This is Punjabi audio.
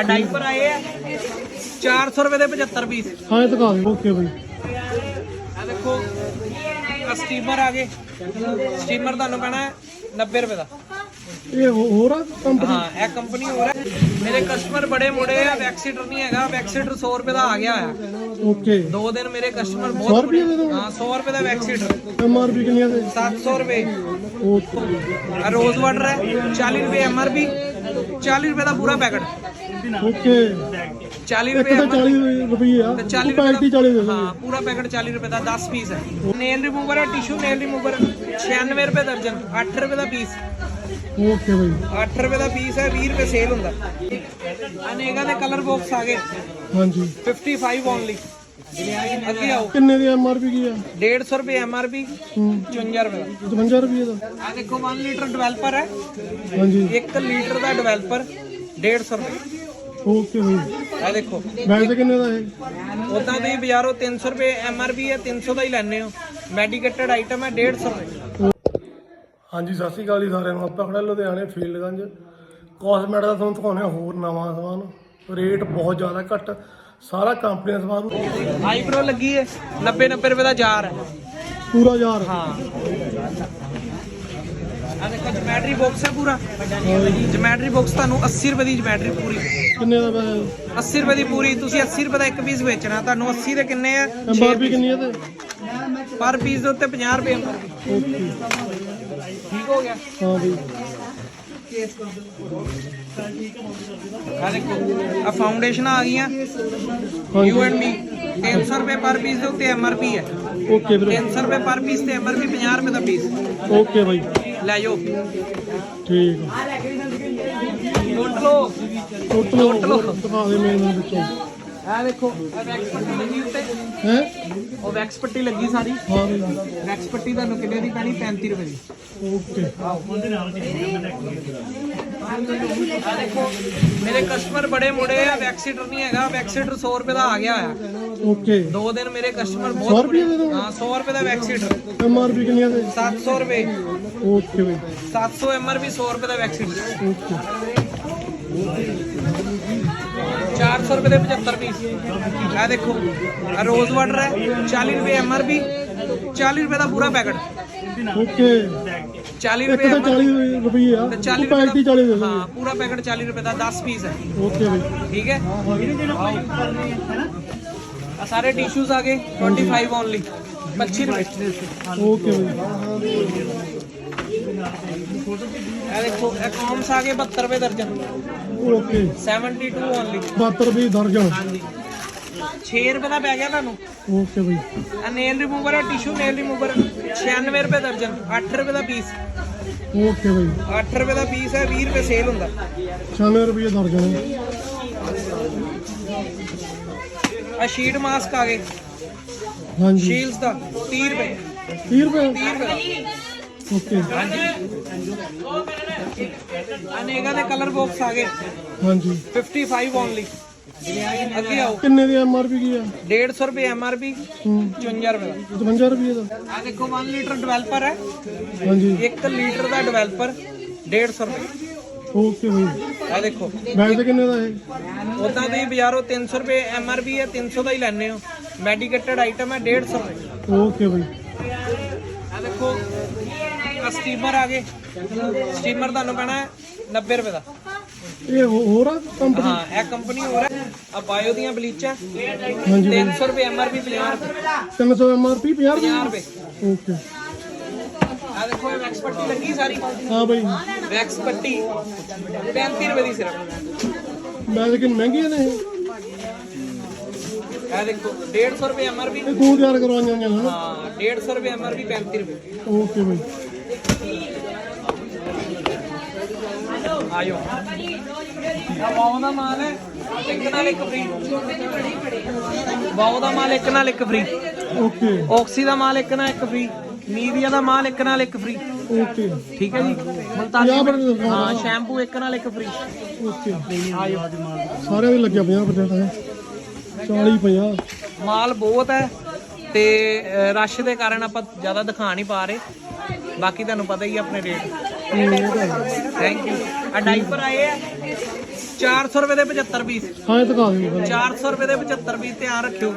ਆ ਡਾਈਪਰ ਆਏ ਆ। 400 ਰੁਪਏ ਦੇ 75 ਪੀਸ। ਹਾਂ ਇਹ ਦਿਖਾ ਦੇ ਓਕੇ ਬਾਈ। ਆ ਦੇਖੋ ਆ ਸਟੀਮਰ ਆ ਗਏ। ਸਟੀਮਰ ਤੁਹਾਨੂੰ ਪੈਣਾ ਹੈ 90 ਰੁਪਏ ਦਾ। ਇਹ ਹੋ- ਹੋਰ ਆ ਕੰਪਨੀ ਹਾਂ ਇਹ ਕੰਪਨੀ ਹੋਰ ਹੈ। ਮੇਰੇ ਕਸਟਮਰ ਬੜੇ ਮੁੜੇ ਆ ਵੈਕਸੀਟਰ ਨਹੀਂ ਹੈਗਾ। ਵੈਕਸੀਟਰ 100 ਰੁਪਏ ਦਾ ਆ ਗਿਆ ਆ ਓਕੇ। ਦੋ ਦਿਨ ਮੇਰੇ ਕਸਟਮਰ 100 ਬਹੁਤ ਰੁਪਏ ਦੇ ਦੋ? ਹਾਂ 100 ਰੁਪਏ ਦਾ ਵੈਕਸੀਟਰ ਐਮ ਆਰ ਪੀ ਕਿੰਨੀਆਂ ਦੇ? 700 ਰੁਪਏ। ਓਕੇ। ਆ ਰੋਜ਼ ਵਾਟਰ ਹੈ 40 ਰੁਪਏ ਐਮਆਰਪੀ 40 ਰੁਪਏ ਦਾ ਪੂਰਾ ਪੈਕਟ ਓਕੇ 40 ਇੱਕ ਰੁਪਏ ਤਾਂ MRP 40 ਰੁਪਏ ਆ ਤੇ 40 ਪੈਕਟ ਹੀ 40 ਦੇ ਦੋ ਹਾਂ ਪੂਰਾ ਪੈਕਟ 40 ਰੁਪਏ ਦਾ 10 ਪੀਸ ਹੈ ਨੇਲ ਰਿਮੂਵਰ ਹੈ ਟਿਸ਼ੂ ਨੇਲ ਰਿਮੂਵਰ 96 ਰੁਪਏ ਦਰਜਨ 8 ਰੁਪਏ ਦਾ ਪੀਸ ਓਕੇ ਬਾਈ 8 ਰੁਪਏ ਦਾ ਪੀਸ ਹੈ 20 ਰੁਪਏ ਸੇਲ ਹੁੰਦਾ ਅਨੇਗਾ ਦੇ ਕਲਰ ਬਾਕਸ ਆ ਗਏ ਹਾਂਜੀ 55 ਓਨਲੀ ਅੱਗੇ ਆਓ ਕਿੰਨੇ ਦੀ ਐਮ ਆਰ ਪੀ ਕੀ ਆ? 150 ਰੁਪਏ ਐਮਆਰਪੀ ਹੂੰ 54 ਰੁਪਏ ਦਾ। 55 ਰੁਪਏ ਦਾ। ਆ ਦੇਖੋ 1 ਲੀਟਰ ਡਿਵੈਲਪਰ ਹੈ। ਹਾਂਜੀ। 1 ਲੀਟਰ ਦਾ ਡਿਵੈਲਪਰ 150 ਰੁਪਏ। ਓਕੇ ਬਾਈ ਆ ਦੇਖੋ। ਬੈਗ ਤੇ ਕਿੰਨੇ ਦਾ ਇਹ? ਉਦਾਂ ਤੁਸੀਂ ਬਾਜ਼ਾਰੋਂ 300 ਰੁਪਏ ਐਮਆਰਪੀ ਹੈ 300 ਦਾ ਹੀ ਲੈਣੇ ਹੋ। ਮੈਡੀਕੇਟਡ ਆਈਟਮ ਹੈ 150 ਰੁਪਏ। ਹਾਂਜੀ ਸਤਿ ਸ਼੍ਰੀ ਅਕਾਲ ਜੀ ਸਾਰਿਆਂ ਨੂੰ। ਆਪਾਂ ਖੜਾ ਲੁਧਿਆਣੇ ਫੀਲਡਗੰਜ। ਕਾਸਮੈਟ ਦਾ ਤੁਹਾਨੂੰ ਦਿਖਾਉਂਦੇ ਹਾਂ ਹੋਰ ਨਵਾਂ ਸਮਾਨ। ਰੇਟ ਬਹੁਤ ਜ਼ਿਆਦਾ ਘੱਟ ਸਾਰਾ ਕੰਪਨੀ ਦਾ ਸਮਾਨ ਆਈਬ੍ਰੋ ਲੱਗੀ ਹੈ 90 90 ਰੁਪਏ ਦਾ ਜਾਰ ਹੈ। ਪੂਰਾ ਯਾਰ ਹਾਂ। ਆ ਦੇਖੋ ਜਮੈਟਰੀ ਬਾਕਸ ਹੈ ਪੂਰਾ। ਜਮੈਟਰੀ ਬਾਕਸ ਤੁਹਾਨੂੰ 80 ਰੁਪਏ ਦੀ ਜਮੈਟਰੀ ਪੂਰੀ। ਕਿੰਨੇ ਦਾ ਬੈਗ 80 ਰੁਪਏ ਦੀ ਪੂਰੀ ਤੁਸੀਂ 80 ਰੁਪਏ ਦਾ ਇੱਕ ਪੀਸ ਵੇਚਣਾ ਤੁਹਾਨੂੰ 80 ਦੇ ਕਿੰਨੇ ਆ? ਐਮ ਆਰ ਪੀ ਕਿੰਨੀ ਹੈ ਤੇ? ਪਰ ਪੀਸ ਦੇ ਉੱਤੇ 50 ਰੁਪਏ ਠੀਕ ਹੋ ਆ ਦੇਖੋ ਆ ਫਾਊਂਡੇਸ਼ਨ ਆ ਗਈਆਂ। ਯੂ ਐਂਡ ਮੀ 300 ਰੁਪਏ ਪਰ ਪੀਸ ਦੇ ਉੱਤੇ ਐਮਆਰਪੀ ਹੈ। ਓਕੇ ਵੀਰੇ। 300 ਰੁਪਏ ਪਰ ਪੀਸ ਤੇ ਐਮਆਰਪੀ 50 ਰੁਪਏ ਦਾ ਪੀਸ ਓਕੇ ਬਾਈ। ਲੈ ਜਾਓ। ਠੀਕ ਆ। ਲੁੱਟ ਲਓ। ਟੋਟਲ ਦਿਖਾ ਦੇ ਮੇਰੇ ਵਿੱਚੋਂ। ਆ ਦੇਖੋ ਆ ਵੈਕਸ ਪੱਟੀ ਲੱਗੀ ਉੱਤੇ। ਹੈ? ਉਹ ਵੈਕਸ ਪੱਟੀ ਲੱਗੀ ਸਾਰੀ। ਹਾਂ। ਬਈ ਵੈਕਸ ਪੱਟੀ ਤੁਹਾਨੂੰ ਕਿੰਨੇ ਦੀ ਪੈਣੀ? 35 ਰੁਪਏ ਦੀ। ਓਕੇ ਆ ਦੇਖੋ ਮੇਰੇ ਕਸਟਮਰ ਬੜੇ ਮੁੜੇ ਆ ਵੈਕਸੀਟਰ ਨਹੀਂ ਹੈਗਾ। ਵੈਕਸੀਟਰ 100 ਰੁਪਏ ਦਾ ਆ ਗਿਆ ਆ। ਓਕੇ ਦੋ ਦਿਨ ਮੇਰੇ ਕਸਟਮਰ 100 ਬਹੁਤ ਰੁਪਏ ਦੇ ਦੋ? ਹਾਂ 100 ਰੁਪਏ ਦਾ ਵੈਕਸੀਟਰ ਐਮ ਆਰ ਪੀ ਕਿੰਨੀਆਂ ਦੇ? 700 ਰੁਪਏ। ਓਕੇ ਬਾਈ। 700 ਐਮਆਰਪੀ 100 ਰੁਪਏ ਦਾ ਵੈਕਸੀਟਰ ਓਕੇ 400 ਰੁਪਏ ਦੇ 75 ਪੀਸ ਆ ਦੇਖੋ ਆ ਰੋਜ਼ ਵਾਟਰ ਹੈ 40 ਰੁਪਏ ਐਮਆਰਪੀ 40 ਰੁਪਏ ਦਾ ਪੂਰਾ ਪੈਕਟ ਓਕੇ 40 ਇੱਕ ਰੁਪਏ ਤਾਂ MRP 40 ਰੁਪਏ ਆ ਤੇ ਉਹ 40 ਪੈਕਟ ਹੀ 40 ਦੇ ਹਾਂ ਪੂਰਾ ਪੈਕਟ 40 ਰੁਪਏ ਦਾ 10 ਪੀਸ ਹੈ ਓਕੇ ਬਾਈ ਠੀਕ ਹੈ ਆ ਸਾਰੇ ਟਿਸ਼ੂਸ ਆ ਗਏ 25 ਓਨਲੀ 25 ਰੁਪਏ ਓਕੇ ਬਾਈ ਇਹ ਦੇਖੋ ਇਹ ਕੌਮਸ ਆ ਗਏ 72 ਰੁਪਏ ਦਰਜਨ ਓਕੇ 72 ਓਨਲੀ 72 ਰੁਪਏ ਦਰਜਨ ਹਾਂਜੀ। 6 ਰੁਪਏ ਦਾ ਪੈ ਗਿਆ ਤੁਹਾਨੂੰ? Okay bye. ਆ ਨੇਲ ਰਿਮੂਵਰ ਹੈ ਟਿਸ਼ੂ ਨੇਲ ਰਿਮੂਵਰ 96 ਰੁਪਏ ਦਰਜਨ 8 ਰੁਪਏ ਦਾ ਪੀਸ ਓਕੇ ਬਾਈ। 8 ਰੁਪਏ ਦਾ ਪੀਸ ਹੈ 20 ਰੁਪਏ ਸੇਲ ਹੁੰਦਾ। 96 ਰੁਪਏ ਦਰਜਨ ਆ ਸ਼ੀਟ ਮਾਸਕ ਆ ਗਏ। ਹਾਂਜੀ। ਸ਼ੀਲਸ ਦਾ 30 ਰੁਪਏ। 30 ਰੁਪਏ। 30 ਰੁਪਏ। ਓਕੇ ਅਨੇਗਾ ਦੇ ਕਲਰ ਬਾਕਸ ਆ ਗਏ। ਹਾਂਜੀ। 55 ਓਨਲੀ ਅੱਗੇ ਆਓ। ਕਿੰਨੇ ਦੀ ਐਮ ਆਰ ਪੀ ਕੀ ਆ? 150 ਰੁਪਏ ਐਮਆਰਪੀ ਹੂੰ। 55 ਰੁਪਏ ਦਾ। 55 ਰੁਪਏ ਦਾ। ਆ ਦੇਖੋ 1 ਲੀਟਰ ਡਿਵੈਲਪਰ ਹੈ। ਹਾਂਜੀ। 1 ਲੀਟਰ ਦਾ ਡਿਵੈਲਪਰ 150 ਰੁਪਏ। ਓਕੇ ਬਾਈ। ਆ ਦੇਖੋ। ਬੈਗ ਤੇ ਕਿੰਨੇ ਦਾ ਇਹ? ਉਦਾਂ ਤੁਸੀਂ ਬਾਜ਼ਾਰੋਂ 300 ਰੁਪਏ ਐਮਆਰਪੀ ਹੈ 300 ਦਾ ਹੀ ਲੈਣੇ ਹੋ। ਮੈਡੀਕੇਟਡ ਆਈਟਮ ਹੈ 150 ਰੁਪਏ। ਓਕੇ ਬਾਈ। ਆ ਦੇਖੋ ਆ ਸਟੀਮਰ ਆ ਗਏ। ਸਟੀਮਰ ਤੁਹਾਨੂੰ ਪੈਣਾ ਹੈ 90 ਰੁਪਏ ਦਾ। ਇਹ ਹੋਰ ਆ ਕੰਪਨੀ ਹਾਂ ਇਹ ਕੰਪਨੀ ਹੋਰ ਹੈ। ਆ ਬਾਇਓ ਦੀਆਂ ਬਲੀਚਾਂ ਹਾਂਜੀ। 300 ਰੁਪਏ ਐਮਆਰਪੀ 50 ਰੁਪਏ। 300 ਐਮ ਆਰ ਪੀ 50 50 ਰੁਪਏ। ਓਕੇ। ਆ ਦੇਖੋ ਇਹ ਵੈਕਸ ਪੱਟੀ ਲੱਗੀ ਸਾਰੀ। ਹਾਂ ਬਾਈ। ਵੈਕਸ ਪੱਟੀ। 35 ਰੁਪਏ ਦੀ ਸਿਰਫ। ਬੈਗ ਕਿੰਨ ਮਹਿੰਗੀਆਂ ਨੇ ਇਹ। ਦੇਖੋ 150 ਰੁਪਏ ਐਮਆਰਪੀ ਇਹ ਤੂੰ ਤਿਆਰ ਕਰਵਾਈਆਂ ਨੇ ਹਾਂ 150 ਰੁਪਏ ਐਮਆਰਪੀ 35 ਰੁਪਏ। ਓਕੇ ਬਾਈ। ਆ ਵਾਓ ਦਾ ਮਾਲ ਹੈ। ਇੱਕ ਨਾਲ ਇੱਕ ਫ੍ਰੀ ਵਾਓ ਦਾ ਮਾਲ ਇੱਕ ਨਾਲ ਇੱਕ ਫ੍ਰੀ ਓਕੇ ਆਕਸੀ ਦਾ ਮਾਲ ਇੱਕ ਨਾਲ ਇੱਕ ਫ੍ਰੀ ਨੀਵੀਆ ਦਾ ਮਾਲ ਇੱਕ ਨਾਲ ਇੱਕ ਫ੍ਰੀ ਓਕੇ ਠੀਕ ਹੈ ਜੀ? ਮੁਲਤਾਨੀ ਹਾਂ ਸ਼ੈਂਪੂ ਇੱਕ ਨਾਲ ਇੱਕ ਫ੍ਰੀ ਓਕੇ ਆਇਓ। ਸਾਰਿਆਂ ਦੇ ਲੱਗਿਆ 50% ਹੈ। 40 50 ਮਾਲ ਬਹੁਤ ਹੈ ਤੇ ਰਸ਼ ਦੇ ਕਾਰਨ ਆਪਾਂ ਜ਼ਿਆਦਾ ਦਿਖਾ ਨਹੀਂ ਪਾ ਰਹੇ। ਬਾਕੀ ਤੁਹਾਨੂੰ ਪਤਾ ਹੈ ਆਪਣੇ ਰੇਟ ਥੈਂਕ ਯੂ ਆ ਡਾਈਪਰ ਆਏ ਆ। 400 ਰੁਪਏ ਦੇ 75 ਪੀਸ। ਹਾਂ ਇਹ ਦਿਖਾ ਦਿਓ 400 ਰੁਪਏ ਦੇ 75 ਪੀਸ ਧਿਆਨ ਰੱਖਿਓ।